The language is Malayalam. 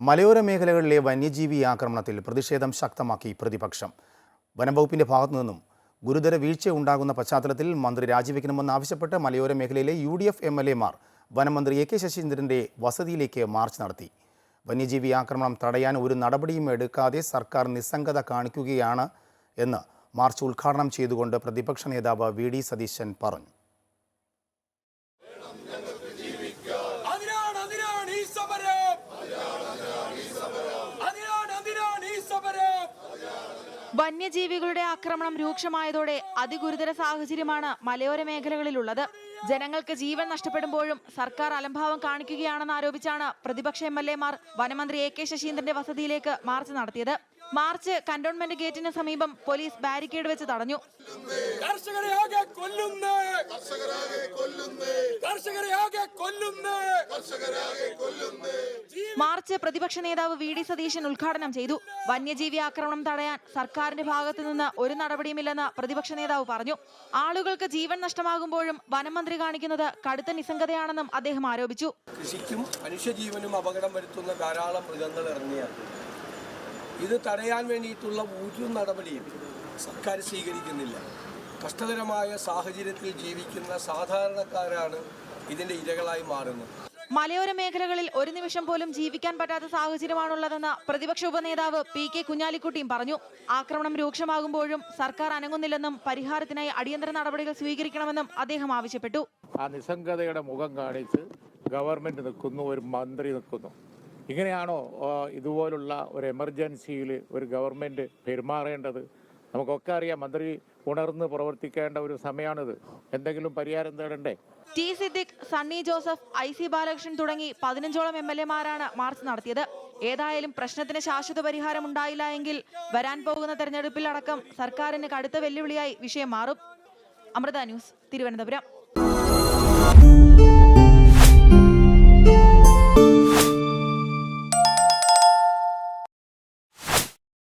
മലയോര മേഖലകളിലെ വന്യജീവി ആക്രമണത്തിൽ പ്രതിഷേധം ശക്തമാക്കി പ്രതിപക്ഷം. വനംവകുപ്പിന്റെ ഭാഗത്തു നിന്നും ഗുരുതര വീഴ്ച ഉണ്ടാകുന്ന പശ്ചാത്തലത്തിൽ മന്ത്രി രാജിവെക്കണമെന്ന് ആവശ്യപ്പെട്ട് മലയോര മേഖലയിലെ U D F M L എമാർ വനമന്ത്രി എ കെ ശശീന്ദ്രന്റെ വസതിയിലേക്ക് മാർച്ച് നടത്തി. വന്യജീവി ആക്രമണം തടയാൻ ഒരു നടപടിയും എടുക്കാതെ സർക്കാർ നിസ്സംഗത കാണിക്കുകയാണ് എന്ന് മാർച്ച് ഉദ്ഘാടനം ചെയ്തുകൊണ്ട് പ്രതിപക്ഷ നേതാവ് വി ഡി സതീശൻ പറഞ്ഞു. വന്യജീവികളുടെ ആക്രമണം രൂക്ഷമായതോടെ അതിഗുരുതര സാഹചര്യമാണ് മലയോര മേഖലകളിലുള്ളത്. ജനങ്ങൾക്ക് ജീവൻ നഷ്ടപ്പെടുമ്പോഴും സർക്കാർ അലംഭാവം കാണിക്കുകയാണെന്ന് ആരോപിച്ചാണ് പ്രതിപക്ഷ എം എൽ എമാർ വനമന്ത്രി എ കെ ശശീന്ദ്രന്റെ വസതിയിലേക്ക് മാർച്ച് നടത്തിയത്. മാർച്ച് കന്റോൺമെന്റ് ഗേറ്റിന് സമീപം പോലീസ് ബാരിക്കേഡ് വെച്ച് തടഞ്ഞു. കർഷകരെ മാർച്ച് പ്രതിപക്ഷ നേതാവ് വി ഡി സതീശൻ ഉദ്ഘാടനം ചെയ്തു. വന്യജീവി ആക്രമണം തടയാൻ സർക്കാരിന്റെ ഭാഗത്തു നിന്ന് ഒരു നടപടിയുമില്ലെന്ന് പ്രതിപക്ഷ നേതാവ് പറഞ്ഞു. ആളുകൾക്ക് ജീവൻ നഷ്ടമാകുമ്പോഴും വനമന്ത്രി കാണിക്കുന്നത് കടുത്ത നിസ്സംഗതയാണെന്നും അദ്ദേഹം ആരോപിച്ചു. കൃഷിക്കും മനുഷ്യജീവനും അപകടം വരുത്തുന്ന ധാരാളം മൃഗങ്ങൾ ഇറങ്ങിയാണ്. ഇത് തടയാൻ വേണ്ടിയിട്ടുള്ള ഒരു നടപടിയും സർക്കാർ സ്വീകരിക്കുന്നില്ല. കഷ്ടകരമായ സാഹചര്യത്തിൽ ജീവിക്കുന്ന സാധാരണക്കാരാണ് ഇതിന്റെ ഇരകളായി മാറുന്നത്. മലയോര മേഖലകളിൽ ഒരു നിമിഷം പോലും ജീവിക്കാൻ പറ്റാത്ത സാഹചര്യമാണുള്ളതെന്ന് പ്രതിപക്ഷ ഉപനേതാവ് പി കെ കുഞ്ഞാലിക്കുട്ടിയും പറഞ്ഞു. ആക്രമണം രൂക്ഷമാകുമ്പോഴും സർക്കാർ അനങ്ങുന്നില്ലെന്നും പരിഹാരത്തിനായി അടിയന്തര നടപടികൾ സ്വീകരിക്കണമെന്നും അദ്ദേഹം ആവശ്യപ്പെട്ടു. ആ നിസ്സംഗതയുടെ മുഖം കാണിച്ച് ഗവൺമെന്റ് നിൽക്കുന്നു ഒരു മന്ത്രി നിൽക്കുന്നു. ഇങ്ങനെയാണോ ഇതുപോലുള്ള ഒരു എമർജൻസിയിൽ ഒരു ഗവൺമെന്റ് പെരുമാറേണ്ടത്? നമുക്കൊക്കെ അറിയാം മന്ത്രി ഉണർന്ന് പ്രവർത്തിക്കേണ്ട ഒരു സമയമാണിത് എന്തെങ്കിലും പരിഹാരം തേടണ്ടേ? T Siddique Sunny Joseph I C Balakrishnan തുടങ്ങി പതിനഞ്ചോളം എം എൽ എമാരാണ് മാർച്ച് നടത്തിയത്. ഏതായാലും പ്രശ്നത്തിന് ശാശ്വത പരിഹാരം ഉണ്ടായില്ല എങ്കിൽ വരാൻ പോകുന്ന തെരഞ്ഞെടുപ്പിൽ അടക്കം സർക്കാരിന് കടുത്ത വെല്ലുവിളിയായി വിഷയം മാറും. അമൃത ന്യൂസ് തിരുവനന്തപുരം.